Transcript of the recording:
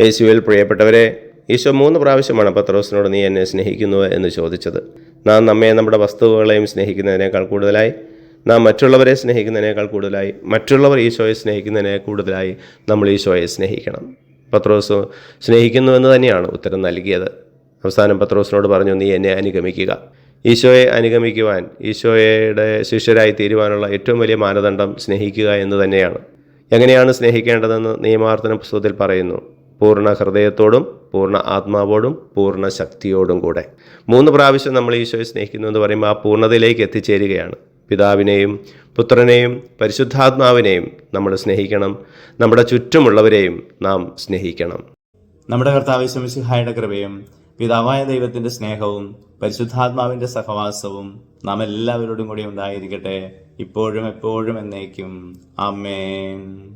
യേശുവിൽ പ്രിയപ്പെട്ടവരെ ഈശോ മൂന്ന് പ്രാവശ്യമാണ് പത്രോസിനോട് നീ എന്നെ സ്നേഹിക്കുന്നു എന്ന് ചോദിച്ചത്. നാം നമ്മെ നമ്മുടെ വസ്തുവകളെയും സ്നേഹിക്കുന്നതിനേക്കാൾ കൂടുതലായി നാം മറ്റുള്ളവരെ സ്നേഹിക്കുന്നതിനേക്കാൾ കൂടുതലായി മറ്റുള്ളവർ ഈശോയെ സ്നേഹിക്കുന്നതിനെ കൂടുതലായി നമ്മൾ ഈശോയെ സ്നേഹിക്കണം. പത്രോസ് സ്നേഹിക്കുന്നു എന്ന് തന്നെയാണ് ഉത്തരം നൽകിയത്. അവസാനം പത്രോസിനോട് പറഞ്ഞു നീ എന്നെ അനുഗമിക്കുക. ഈശോയെ അനുഗമിക്കുവാൻ ഈശോയുടെ ശിഷ്യരായി തീരുവാനുള്ള ഏറ്റവും വലിയ മാനദണ്ഡം സ്നേഹിക്കുക എന്ന് തന്നെയാണ്. എങ്ങനെയാണ് സ്നേഹിക്കേണ്ടതെന്ന് നിയമാർത്ഥന പുസ്തകത്തിൽ പറയുന്നു. പൂർണ ഹൃദയത്തോടും പൂർണ ആത്മാവോടും പൂർണ ശക്തിയോടും കൂടെ. മൂന്ന് പ്രാവശ്യം നമ്മൾ ഈശോയെ സ്നേഹിക്കുന്നു എന്ന് പറയുമ്പോൾ ആ പൂർണതയിലേക്ക് എത്തിച്ചേരുകയാണ്. പിതാവിനെയും പുത്രനെയും പരിശുദ്ധാത്മാവിനെയും നമ്മൾ സ്നേഹിക്കണം. നമ്മുടെ ചുറ്റുമുള്ളവരെയും നാം സ്നേഹിക്കണം. നമ്മുടെ കർത്താവ് ശമിസിഹായുടെ കൃപയും പിതാവായ ദൈവത്തിന്റെ സ്നേഹവും പരിശുദ്ധാത്മാവിന്റെ സഹവാസവും നാം എല്ലാവരോടും കൂടി ഉണ്ടായിരിക്കട്ടെ. ഇപ്പോഴും എപ്പോഴും എന്നേക്കും. ആമേൻ.